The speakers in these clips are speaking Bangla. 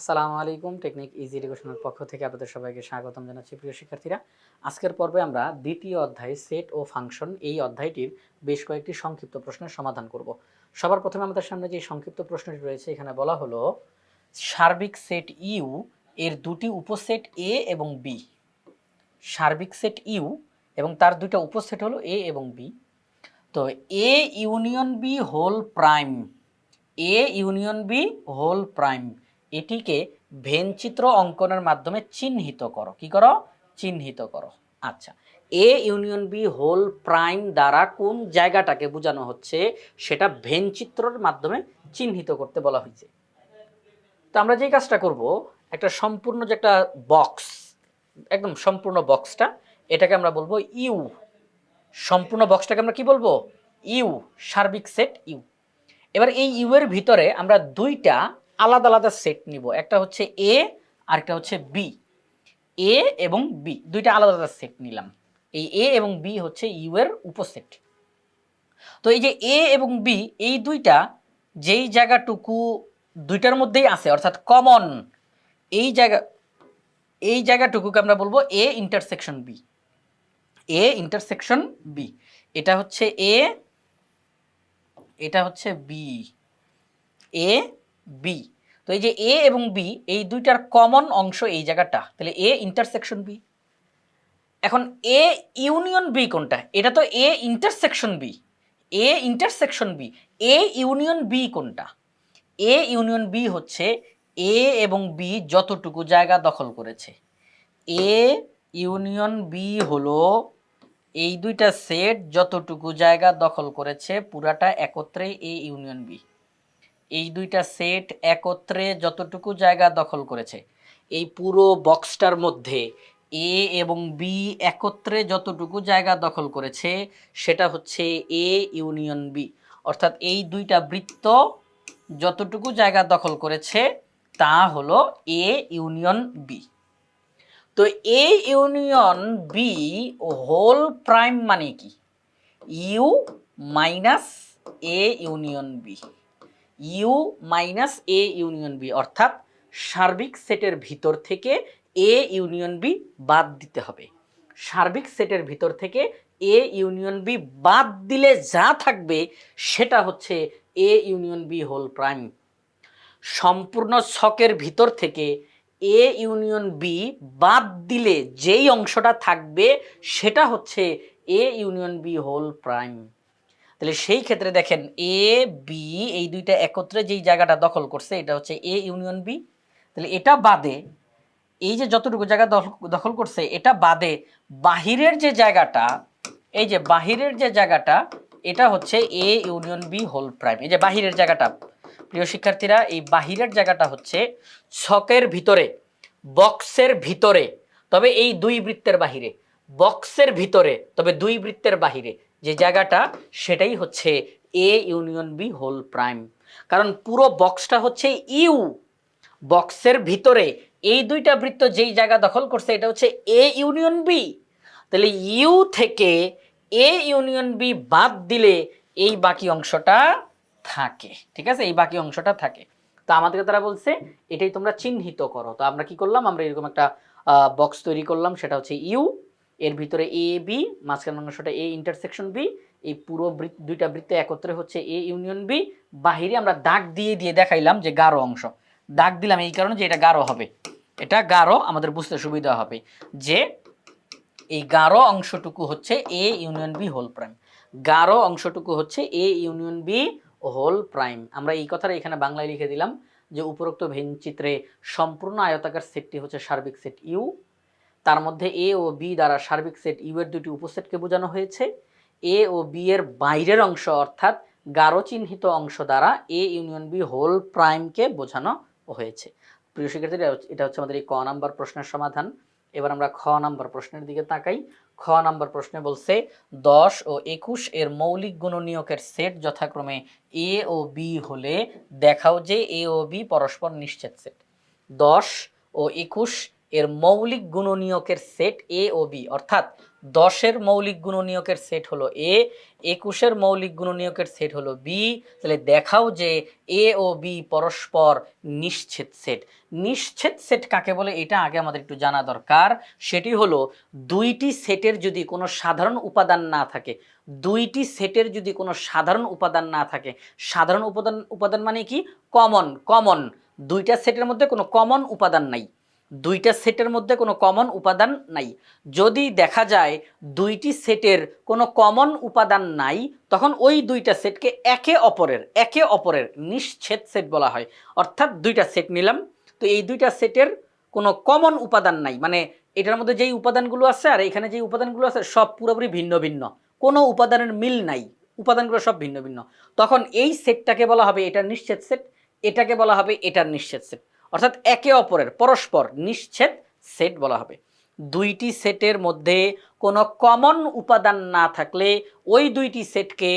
আসসালামু আলাইকুম টেকনিক ইজি এডুকেশনের পক্ষ থেকে আপনাদের সবাইকে স্বাগতম জানাচ্ছি প্রিয় শিক্ষার্থীরা। আজকের পর্বে আমরা দ্বিতীয় অধ্যায় সেট ও ফাংশন এই অধ্যায়টির বেশ কয়েকটি সংক্ষিপ্ত প্রশ্নের সমাধান করব। সবার প্রথমে আমাদের সামনে যে সংক্ষিপ্ত প্রশ্নটি রয়েছে, এখানে বলা হলো, সার্বিক সেট ইউ এর দুটি উপসেট এ এবং বি সার্বিক সেট ইউ এবং তার দুইটা উপসেট হলো এ এবং বি তো A union B whole prime A union B whole prime এটিকে ভেনচিত্র অঙ্কনের মাধ্যমে চিহ্নিত করো। কি করো? চিহ্নিত করো। আচ্ছা A union B whole prime দ্বারা কোন জায়গাটাকে বোঝানো হচ্ছে? সেটা ভেনচিত্রর মাধ্যমে চিহ্নিত করতে বলা হয়েছে। তো আমরা যেই কাজটা করব, একটা সম্পূর্ণ যে একটা বক্স একদম সম্পূর্ণ বক্সটা এটাকে আমরা বলব ইউ সম্পূর্ণ বক্সটাকে আমরা কি বলব? ইউ সার্বিক সেট ইউ এবার এই ইউ এর ভিতরে আমরা দুইটা আলাদা আলাদা সেট নিব। একটা হচ্ছে এ আর একটা হচ্ছে বি এ এবং বি দুইটা আলাদা আলাদা সেট নিলাম। এই এ এবং বি হচ্ছে ইউ এর উপসেট তো এই যে এ এবং বি এই দুইটা যেই জায়গাটুকু দুইটার মধ্যেই আছে, অর্থাৎ কমন এই জায়গা, এই জায়গাটুকুকে আমরা বলব A intersection B A intersection B এটা হচ্ছে এ এটা হচ্ছে বি এ বি তো এই যে এ এবং বি এই দুইটার কমন অংশ এই জায়গাটা, তাহলে এ ইন্টারসেকশন বি এখন এ ইউনিয়ন বি কোনটা? এটা তো A intersection B A intersection B A union B কোনটা? এ ইউনিয়ন বি হচ্ছে এ এবং বি যতটুকু জায়গা দখল করেছে। এ ইউনিয়ন বি হলো এই দুইটা সেট যতটুকু জায়গা দখল করেছে, পুরাটা একত্রে এ ইউনিয়ন বি এই দুইটা সেট একত্রে যতটুকু জায়গা দখল করেছে, এই পুরো বক্সটার মধ্যে এ এবং বি একত্রে যতটুকু জায়গা দখল করেছে, সেটা হচ্ছে এ ইউনিয়ন বি। অর্থাৎ এই দুইটা বৃত্ত যতটুকু জায়গা দখল করেছে, তা হলো এ ইউনিয়ন বি। তো A union B whole prime মানে কি? U minus A union B. U minus A union B, অর্থাৎ সার্বিক সেটের ভিতর থেকে এ ইউনিয়ন বি বাদ দিতে হবে। সার্বিক সেটের ভিতর থেকে এ ইউনিয়ন বি বাদ দিলে যা থাকবে সেটা হচ্ছে A union B whole prime. সম্পূর্ণ ছকের ভিতর থেকে এ ইউনিয়ন বি বাদ দিলে যেই অংশটা থাকবে সেটা হচ্ছে A union B whole prime. তাহলে সেই ক্ষেত্রে দেখেন এ বি এই দুইটা একত্রে যেই জায়গাটা দখল করছে, এটা হচ্ছে এ ইউনিয়ন বি তাহলে এটা বাদে এই যে যতটুকু জায়গা দখল করছে, এটা বাদে বাহিরের যে জায়গাটা, এই যে বাহিরের যে জায়গাটা, এটা হচ্ছে A union B whole prime এই যে বাহিরের জায়গাটা, প্রিয় শিক্ষার্থীরা, এই বাহিরের জায়গাটা হচ্ছে ছকের ভিতরে, বক্সের ভিতরে। তবে এই দুই বৃত্তের বাহিরে, বক্সের ভিতরে, তবে দুই বৃত্তের বাহিরে যে জায়গাটা সেটাই হচ্ছে A union B whole prime কারণ পুরো বক্সটা হচ্ছে ইউ বক্সের ভিতরে এই দুইটা বৃত্ত যেই জায়গা দখল করছে, এটা হচ্ছে এ ইউনিয়ন বি তাহলে ইউ থেকে এ ইউনিয়ন বি বাদ দিলে এই বাকি অংশটা থাকে। ঠিক আছে? এই বাকি অংশটা থাকে। তো আমাদেরকে তারা বলছে, এটাই তোমরা চিহ্নিত করো। তো আমরা কি করলাম? আমরা এরকম একটা বক্স তৈরি করলাম, সেটা হচ্ছে ইউ এর ভিতরে এ বি মাঝখান অংশটা এ ইন্টারসেকশন বি এই পুরো দুইটা বৃত্ত একত্রে হচ্ছে এ ইউনিয়ন বি বাহিরে আমরা দাগ দিয়ে দিয়ে দেখাইলাম যে গাঢ় অংশ। দাগ দিলাম এই কারণে যে এটা গাঢ় হবে। এটা গাঢ়, আমাদের বুঝতে সুবিধা হবে যে এই গাঢ় অংশটুকু হচ্ছে A union B whole prime গাঢ় অংশটুকু হচ্ছে A union B whole prime আমরা এই কথাটা এখানে বাংলায় লিখে দিলাম যে উপরোক্ত ভেনচিত্রে সম্পূর্ণ আয়তাকার সেটটি হচ্ছে সার্বিক সেট ইউ তার মধ্যে এ ও বি দ্বারা সার্বিক সেট ইউ এর দুটি উপসেটকে বোঝানো হয়েছে। এ ও বি এর বাইরের অংশ অর্থাৎ গাঢ় চিহ্নিত অংশ দ্বারা এ ইউনিয়ন বি হোল প্রাইমকে বোঝানো হয়েছে। প্রিয় শিক্ষার্থীরা এটা হচ্ছে আমাদের এই ক নাম্বার প্রশ্নের সমাধান। এবার আমরা খ নাম্বার প্রশ্নের দিকে তাকাই। খ নাম্বার প্রশ্নে বলছে, দশ ও একুশ এর মৌলিক গুণনীয়কের সেট যথাক্রমে এ ও বি হলে দেখাও যে এ ও বি পরস্পর নিশ্চিত সেট। দশ ও একুশ এর মৌলিক গুণনীয়কের সেট এ ও বি অর্থাৎ দশের মৌলিক গুণনীয়কের সেট হলো এ একুশের মৌলিক গুণনীয়কের সেট হলো বি তাহলে দেখাও যে এ ও বি পরস্পর নিশ্ছেদ সেট। নিশ্ছেদ সেট কাকে বলে? এটা আগে আমাদের একটু জানা দরকার। সেটি হলো দুইটি সেটের যদি কোনো সাধারণ উপাদান না থাকে, দুইটি সেটের যদি কোনো সাধারণ উপাদান না থাকে, সাধারণ উপাদান উপাদান মানে কি? Common common. দুইটা সেটের মধ্যে কোনো কমন উপাদান নাই। দুইটা সেটের মধ্যে কোনো কমন উপাদান নাই। যদি দেখা যায় দুইটি সেটের কোনো কমন উপাদান নাই, তখন ওই দুইটা সেটকে একে অপরের একে অপরের নিশ্ছেদ সেট বলা হয়। অর্থাৎ দুইটা সেট নিলাম, তো এই দুইটা সেটের কোনো কমন উপাদান নাই। মানে এটার মধ্যে যেই উপাদানগুলো আছে আর এখানে যেই উপাদানগুলো আছে, সব পুরোপুরি ভিন্ন ভিন্ন। কোনো উপাদানের মিল নাই, উপাদানগুলো সব ভিন্ন ভিন্ন। তখন এই সেটটাকে বলা হবে এটার নিশ্ছেদ সেট, এটাকে বলা হবে এটার নিশ্ছেদ সেট। অর্থাৎ একে অপরের, পরস্পর, নিশ্ছেদ সেট বলা হবে। দুইটি সেটের মধ্যে কোনো কমন উপাদান না থাকলে ওই দুইটি সেটকে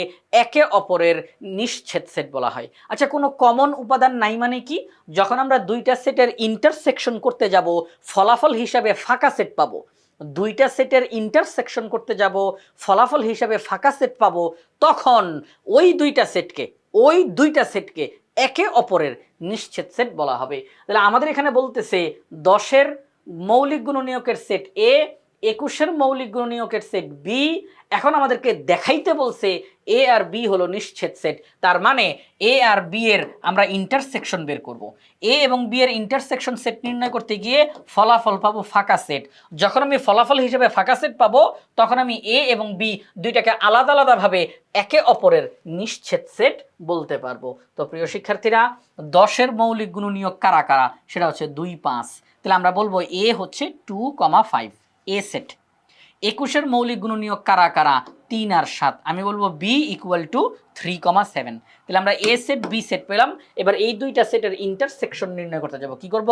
একে অপরের নিশ্ছেদ সেট বলা হয়। আচ্ছা কোনো কমন উপাদান নাই মানে কি? যখন আমরা দুইটা সেটের ইন্টারসেকশন করতে যাব, ফলাফল হিসাবে ফাঁকা সেট পাবো। দুইটা সেটের ইন্টারসেকশন করতে যাব, ফলাফল হিসাবে ফাঁকা সেট পাবো, তখন ওই দুইটা সেটকে, ওই দুইটা সেটকে একে অপরের নিশ্চিত সেট বলা হবে। তাহলে আমাদের এখানে বলতেছে দশের মৌলিক গুণনীয়কের সেট এ একুশের মৌলিক গুণনীয়কের সেট বি এখন আমাদেরকে দেখাইতে বলছে এ আর বি হলো নিশ্চিত সেট। তার মানে এ আর বি এর আমরা ইন্টারসেকশন বের করব। এ এবং বি এর ইন্টারসেকশন সেট নির্ণয় করতে গিয়ে ফলাফল পাবো ফাঁকা সেট যখন আমি ফলাফল হিসেবে ফাঁকা সেট পাবো, তখন আমি এ এবং বি দুইটাকে আলাদা আলাদাভাবে একে অপরের নিশ্ছেদ সেট বলতে পারব। তো প্রিয় শিক্ষার্থীরা, দশের মৌলিক গুণনীয়ক কারা কারা? সেটা হচ্ছে দুই পাঁচ। তাহলে আমরা বলব এ হচ্ছে two comma five A set একুশের মৌলিক গুণ নিয়োগ কারা কারা? তিন আর সাত। আমি বলব B equal to three comma seven তাহলে আমরা এ সেট বি সেট পেলাম। এবার এই দুইটা সেটের ইন্টারসেকশন নির্ণয় করতে যাব। কি করব?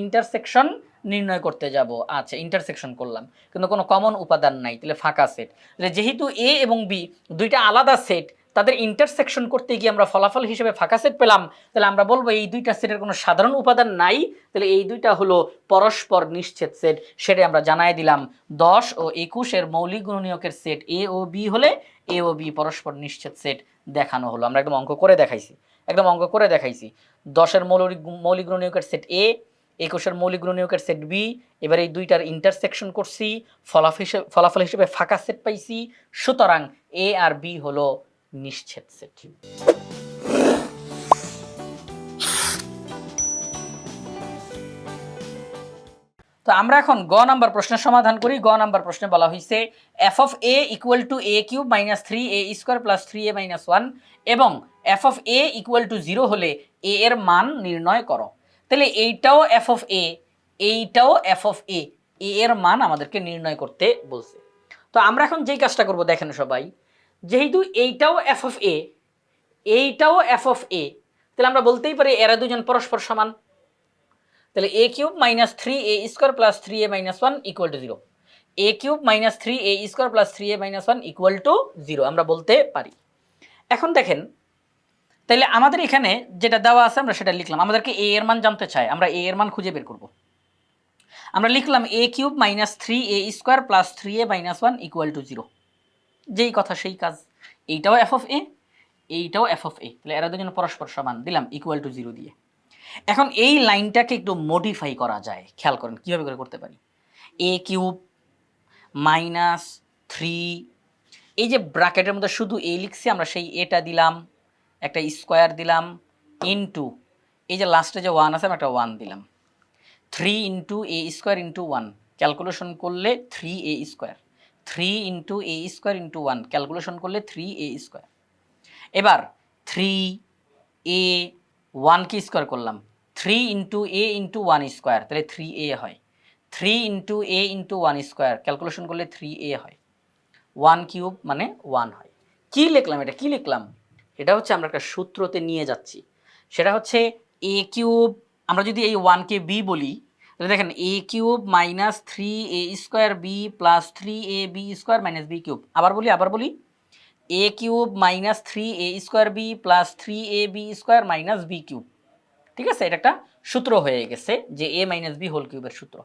ইন্টারসেকশন নির্ণয় করতে যাব। আচ্ছা ইন্টারসেকশন করলাম। কিন্তু কোনো কমন উপাদান নাই। তাহলে ফাঁকা সেট তাহলে যেহেতু এ এবং বি দুইটা আলাদা সেট তাদের ইন্টারসেকশন করতে গিয়ে আমরা ফলাফল হিসেবে ফাঁকা সেট পেলাম, তাহলে আমরা বলব এই দুইটা সেটের কোনো সাধারণ উপাদান নাই, তাহলে এই দুইটা হলো পরস্পর নিশ্চিত সেট সেটাই আমরা জানাই দিলাম। দশ ও একুশের মৌলিক গুণনীয়কের সেট এ ও বি হলে এ ও বি পরস্পর নিশ্চেদ সেট দেখানো হলো। আমরা একদম অঙ্ক করে দেখাইছি, একদম অঙ্ক করে দেখাইছি। দশের মৌলিক মৌলিক গুণনীয়কের সেট এ একুশের মৌলিক গুণনীয়কের সেট বি এবার এই দুইটার ইন্টারসেকশন করছি ফলাফল হিসেবে ফলাফল হিসেবে ফাঁকা সেট পাইছি, সুতরাং এ আর বি হলো নিশ্চিত সেট। তো আমরা এখন গ নাম্বার প্রশ্নের সমাধান করি। গ নাম্বার প্রশ্নে বলা হয়েছে F of A equal to A cube minus three A square plus three A minus one এবং F of A equal to zero হলে এ এর মান নির্ণয় করো। তাহলে এইটাও এফ অফ এ এইটাও এফ অফ এ এ এর মান আমাদেরকে নির্ণয় করতে বলছে। তো আমরা এখন যেই কাজটা করব দেখেন সবাই যেহেতু এইটাও এফ অফ এ এইটাও এফ অফ এ তাহলে আমরা বলতেই পারি এরা দুজন পরস্পর সমান। তাহলে A cube minus three A square plus three A minus one equal to zero A cube minus three A square plus three A minus one equal to zero আমরা বলতে পারি। এখন দেখেন, তাহলে আমাদের এখানে যেটা দেওয়া আছে আমরা সেটা লিখলাম। আমাদেরকে এ এর মান জানতে চাই আমরা এ এর মান খুঁজে বের করব। আমরা লিখলাম A cube minus three A square plus three A minus one equal to zero যেই কথা সেই কাজ, এইটাও এফ অফ এ এইটাও এফ অফ এ তাহলে এরা দুজন পরস্পর সমান, দিলাম ইকুয়াল টু জিরো দিয়ে। এখন এই লাইনটাকে একটু মডিফাই করা যায়, খেয়াল করেন, কীভাবে করে করতে পারি? এ কিউব মাইনাস থ্রি এই যে ব্র্যাকেটের মধ্যে শুধু এ লিখছি, আমরা সেই এটা দিলাম, একটা স্কোয়ার দিলাম ইনটু এই যে লাস্টে যে ওয়ান আছে আমি একটা ওয়ান দিলাম। Three into A square into one calculation করলে three A square three into A square into one calculation করলে থ্রি এ স্কোয়ার এবার থ্রি এ ওয়ানকে স্কোয়ার করলাম? Three into A into one square তাহলে থ্রি এ হয়। Three into A into one square calculation করলে থ্রি এ হয়। ওয়ান কিউব মানে ওয়ান হয়। কি লিখলাম এটা? কি লিখলাম? এটা হচ্ছে আমরা একটা সূত্রতে নিয়ে যাচ্ছি। সেটা হচ্ছে এ কিউব আমরা যদি এই ওয়ানকে বি বলি তাহলে দেখেন A cube minus three A square B plus three A B square minus B cube. আবার বলি আবার বলি। A cube minus three A square B plus three A B square minus B cube. ঠিক আছে? এটা একটা সূত্র হয়ে গেছে যে এ মাইনাস বি হোল কিউবের সূত্র।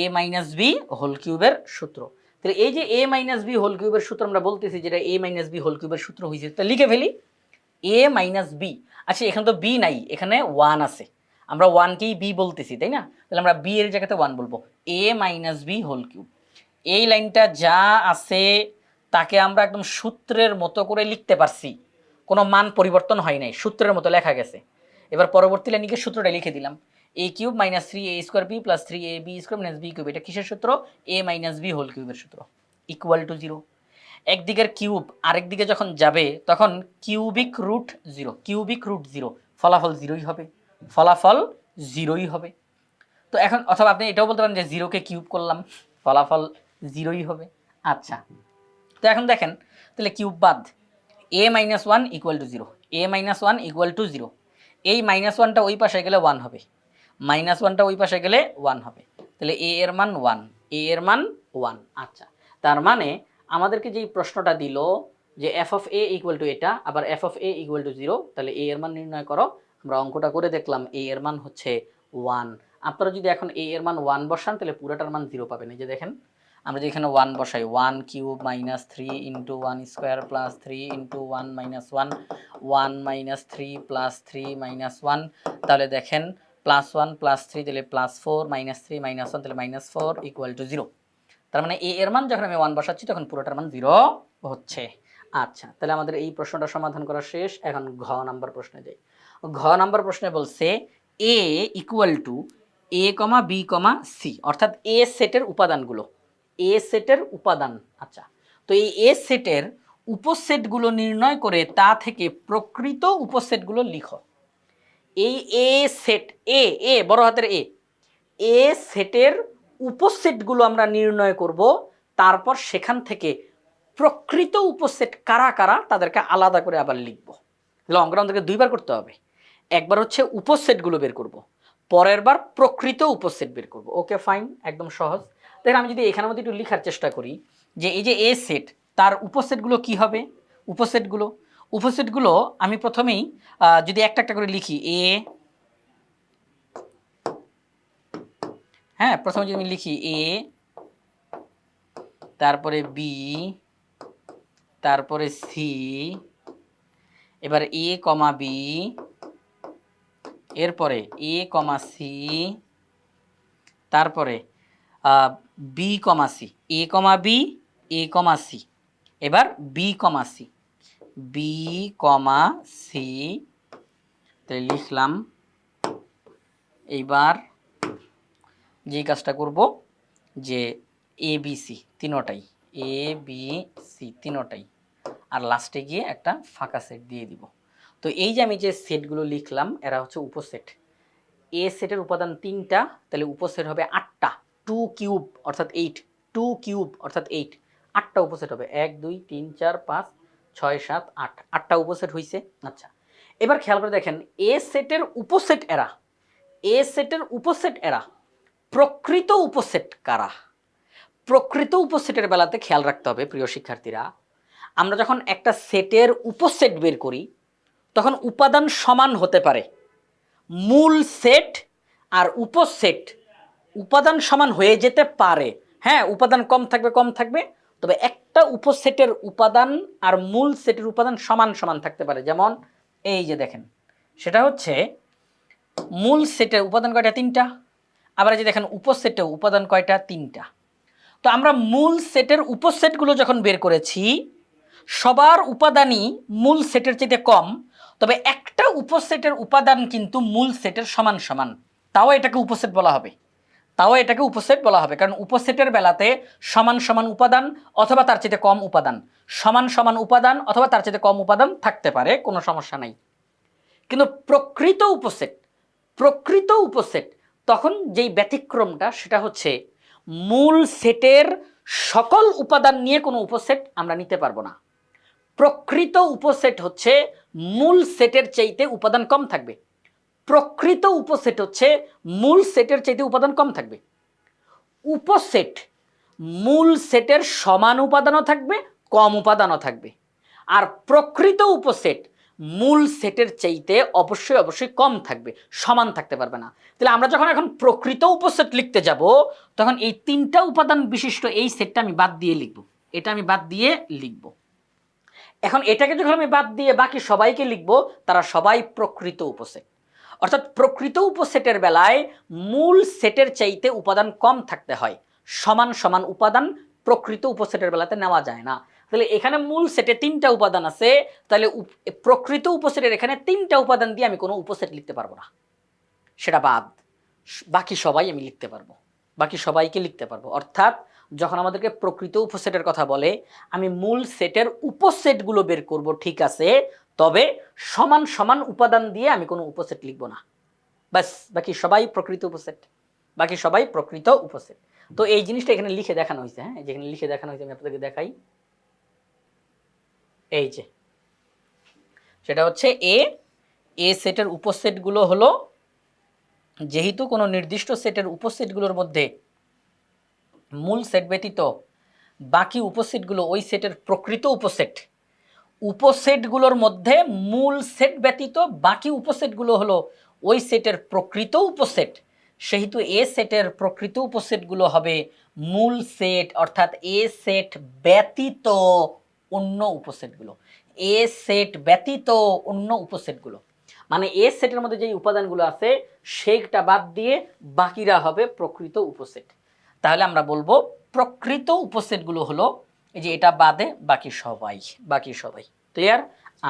এ মাইনাস বি হোল কিউবের সূত্র। তাহলে এই যে এ মাইনাস বি হোল কিউবের সূত্র আমরা বলতেছি যেটা এ মাইনাস বি হোল কিউবের সূত্র হয়েছে তা লিখে ফেলি। এ মাইনাস বি আচ্ছা এখানে তো বি নাই, এখানে ওয়ান আছে। আমরা ওয়ানকেই বি বলতেছি, তাই না? তাহলে আমরা বি এর জায়গাতে ওয়ান বলব। A minus B whole cube এই লাইনটা যা আছে, তাকে আমরা একদম সূত্রের মতো করে লিখতে পারছি। কোনো মান পরিবর্তন হয় নাই, সূত্রের মতো লেখা গেছে। এবার পরবর্তী লাইনে গিয়ে সূত্রটা লিখে দিলাম। A cube minus three A square B plus three A B square minus B cube এটা কিসের সূত্র? এ মাইনাস বি হোল কিউবের সূত্র। ইকুয়াল টু জিরো একদিকের কিউব আরেক দিকে যখন যাবে, তখন cubic root zero cubic root zero ফলাফল জিরোই হবে। ফলাফল জিরোই হবে। তো এখন অথবা আপনি এটাও বলতে পারেন যে জিরোকে কিউব করলাম, ফলাফল জিরোই হবে। আচ্ছা তো এখন দেখেন, তাহলে কিউব বাদ A minus one equal to zero A minus one equal to zero এই মাইনাস ওয়ানটা ওই পাশে গেলে ওয়ান হবে মাইনাস ওয়ানটা ওই পাশে গেলে ওয়ান হবে, তাহলে এ এর মান ওয়ান এ এর মান ওয়ান আচ্ছা তার মানে আমাদেরকে যেই প্রশ্নটা দিল যে F of A equal to এটা, আবার F of A equal to zero তাহলে এ এর মান নির্ণয় করো আমরা অঙ্কটা করে দেখলাম এ এর মান হচ্ছে ওয়ান আপনারা যদি এখন এ এর মান ওয়ান বসান, তাহলে পুরোটার মান জিরো পাবেন। এই যে দেখেন, আমরা যদি এখানে ওয়ান বসাই one cube minus three into one square plus three into one minus one one minus three plus three minus one তাহলে দেখেন প্লাস ওয়ান প্লাস থ্রি তাহলে plus four minus three minus one তাহলে minus four equal to zero তার মানে এ এর মান যখন আমি ওয়ান বসাচ্ছি, তখন পুরোটার মান জিরো হচ্ছে। আচ্ছা তাহলে আমাদের এই প্রশ্নটা সমাধান করা শেষ। এখন ঘ নাম্বার প্রশ্নে যাই। ঘ নাম্বার প্রশ্নে বলছে A equal to A comma B comma C অর্থাৎ এ সেটের উপাদানগুলো। এ সেটের উপাদান আচ্ছা। তো এই এ সেটের উপসেটগুলো নির্ণয় করে তা থেকে প্রকৃত উপসেটগুলো লিখো। এই এ সেট এ এ বড় হাতের এ এ সেটের উপসেটগুলো আমরা নির্ণয় করব, তারপর সেখান থেকে প্রকৃত উপসেট কারা কারা, তাদেরকে আলাদা করে আবার লিখব। তাহলে অঙ্কটা আমাদেরকে দুইবার করতে হবে। একবার হচ্ছে উপসেটগুলো বের করব। পরের বার প্রকৃত উপসেট বের করব। ওকে, ফাইন, একদম সহজ। দেখেন আমি যদি এখানের মধ্যে একটু লেখার চেষ্টা করি যে এই যে এ সেট, তার উপসেটগুলো কি হবে? উপসেটগুলো উপসেটগুলো আমি প্রথমেই যদি একটা একটা করে লিখি, এ হ্যাঁ প্রথমে যদি আমি লিখি, এ, তারপরে বি, তারপরে সি, এবার এ, কমা বি এরপরে এ কমা সি, তারপরে B comma C, A comma B, A comma C. এবার B comma C, B comma C তাই লিখলাম। এইবার যেই কাজটা করব, যে এ বি সি তিনোটাই, এ বি সি তিনোটাই, আর লাস্টে গিয়ে একটা ফাঁকা সেট দিয়ে দিব। তো এই যে আমি যে সেটগুলো লিখলাম, এরা হচ্ছে উপসেট। এ সেটের উপাদান তিনটা, তাহলে উপসেট হবে আটটা, টু কিউব, অর্থাৎ এইট, টু কিউব, অর্থাৎ এইট। আটটা উপসেট হবে, এক, দুই, তিন, চার, পাঁচ, ছয়, সাত, আট। আটটা উপসেট হয়েছে আচ্ছা। এবার খেয়াল করে দেখেন, এ সেটের উপসেট এরা? এ সেটের উপসেট এরা? প্রকৃত উপসেট কারা? প্রকৃত উপসেটের বেলাতে খেয়াল রাখতে হবে, প্রিয় শিক্ষার্থীরা। আমরা যখন একটা সেটের উপসেট বের করি তখন উপাদান সমান হতে পারে। মূল সেট আর উপসেট উপাদান সমান হয়ে যেতে পারে। হ্যাঁ উপাদান কম থাকবে কম থাকবে। তবে একটা উপসেটের উপাদান আর মূল সেটের উপাদান সমান সমান থাকতে পারে। যেমন এই যে দেখেন, সেটা হচ্ছে মূল সেটের উপাদান কয়টা? তিনটা। আবার যে দেখেন উপসেটে উপাদান কয়টা? তিনটা। তো আমরা মূল সেটের উপসেটগুলো যখন বের করেছি, সবার উপাদানই মূল সেটের চাইতে কম। তবে একটা উপসেটের উপাদান কিন্তু মূল সেটের সমান সমান। তাও এটাকে উপসেট বলা হবে। তাও এটাকে উপসেট বলা হবে, কারণ উপসেটের বেলাতে সমান সমান উপাদান অথবা তার চাইতে কম উপাদান। সমান সমান উপাদান অথবা তার চাইতে কম উপাদান থাকতে পারে, কোনো সমস্যা নাই। কিন্তু প্রকৃত উপসেট প্রকৃত উপসেট, তখন যেই ব্যতিক্রমটা সেটা হচ্ছে মূল সেটের সকল উপাদান নিয়ে কোনো উপসেট আমরা নিতে পারব না। প্রকৃত উপসেট হচ্ছে মূল সেটের চাইতে উপাদান কম থাকবে। প্রকৃত উপসেট হচ্ছে মূল সেটের চাইতে উপাদান কম থাকবে। উপসেট মূল সেটের সমান উপাদানও থাকবে, কম উপাদানও থাকবে। আর প্রকৃত উপসেট মূল সেটের চাইতে অবশ্যই অবশ্যই কম থাকবে, সমান থাকতে পারবে না। তাহলে আমরা যখন এখন প্রকৃত উপসেট লিখতে যাব, তখন এই তিনটা উপাদান বিশিষ্ট এই সেটটা আমি বাদ দিয়ে লিখব। এটা আমি বাদ দিয়ে লিখব। এখন এটাকে যখন আমি বাদ দিয়ে বাকি সবাইকে লিখব, তারা সবাই প্রকৃত উপসেট। অর্থাৎ প্রকৃত উপসেটের বেলায় মূল সেটের চাইতে উপাদান কম থাকতে হয়। সমান সমান উপাদান প্রকৃত উপসেটের বেলাতে নেওয়া যায় না। তাহলে এখানে মূল সেটে তিনটা উপাদান আছে, তাহলে প্রকৃত উপসেটের এখানে তিনটা উপাদান দিয়ে আমি কোনো উপসেট লিখতে পারব না। সেটা বাদ। বাকি সবাই আমি লিখতে পারব। বাকি সবাইকে লিখতে পারব। অর্থাৎ যখন আমাদেরকে প্রকৃত উপসেটের কথা বলে, আমি মূল সেটের উপসেটগুলো বের করব, ঠিক আছে? তবে সমান সমান উপাদান দিয়ে আমি কোনো উপসেট লিখব না। ব্যাস, বাকি সবাই প্রকৃত উপসেট। বাকি সবাই প্রকৃত উপসেট। তো এই জিনিসটা এখানে লিখে দেখানো হয়েছে হ্যাঁ? যেখানে লিখে দেখানো হয়েছে, আমি আপনাদেরকে দেখাই। এই যে, সেটা হচ্ছে এ এ সেটের উপসেটগুলো হলো, যেহেতু কোনো নির্দিষ্ট সেটের উপসেটগুলোর মধ্যে মূল সেট ব্যতীত বাকি উপসেটগুলো ওই সেটের প্রকৃত উপসেট। উপসেটগুলোর মধ্যে মূল সেট ব্যতীত বাকি উপসেটগুলো হলো ওই সেটের প্রকৃত উপসেট। সেহেতু এ সেটের প্রকৃত উপসেটগুলো হবে মূল সেট অর্থাৎ এ সেট ব্যতীত অন্য উপসেটগুলো। এ সেট ব্যতীত অন্য উপসেটগুলো। মানে এ সেটের মধ্যে যে উপাদানগুলো আছে সেইটা বাদ দিয়ে বাকিরা হবে প্রকৃত উপসেট। তাহলে আমরা বলব প্রকৃত উপসেটগুলো হলো এই যে এটা বাদে বাকি সবাই বাকি সবাই। ক্লিয়ার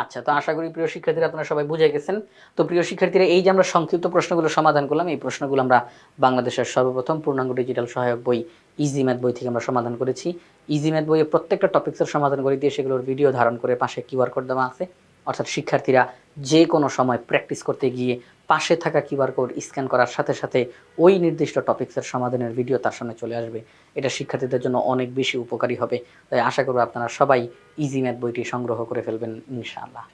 আচ্ছা তো আশা করি প্রিয় শিক্ষার্থীরা আপনারা সবাই বুঝে গেছেন। তো প্রিয় শিক্ষার্থীরা, এই যে আমরা সংক্ষিপ্ত প্রশ্নগুলো সমাধান করলাম, এই প্রশ্নগুলো আমরা বাংলাদেশের সর্বপ্রথম পূর্ণাঙ্গ ডিজিটাল সহায়ক বই ইজি ম্যাথ বই থেকে আমরা সমাধান করেছি। ইজি ম্যাথ বইয়ে প্রত্যেকটা টপিক্সের সমাধান করে দিয়ে সেগুলোর ভিডিও ধারণ করে পাশে কিউআর কোড দেওয়া আছে। অর্থাৎ শিক্ষার্থীরা যে কোনো সময় প্র্যাকটিস করতে গিয়ে পাশে থাকা কিউআর কোড স্ক্যান করার সাথে সাথে ওই নির্দিষ্ট টপিক্সের সমাধানের ভিডিও তার সামনে চলে আসবে। এটা শিক্ষার্থীদের জন্য অনেক বেশি উপকারী হবে। তাই আশা করব আপনারা সবাই ইজি ম্যাথ বইটি সংগ্রহ করে ফেলবেন, ইনশাআল্লাহ।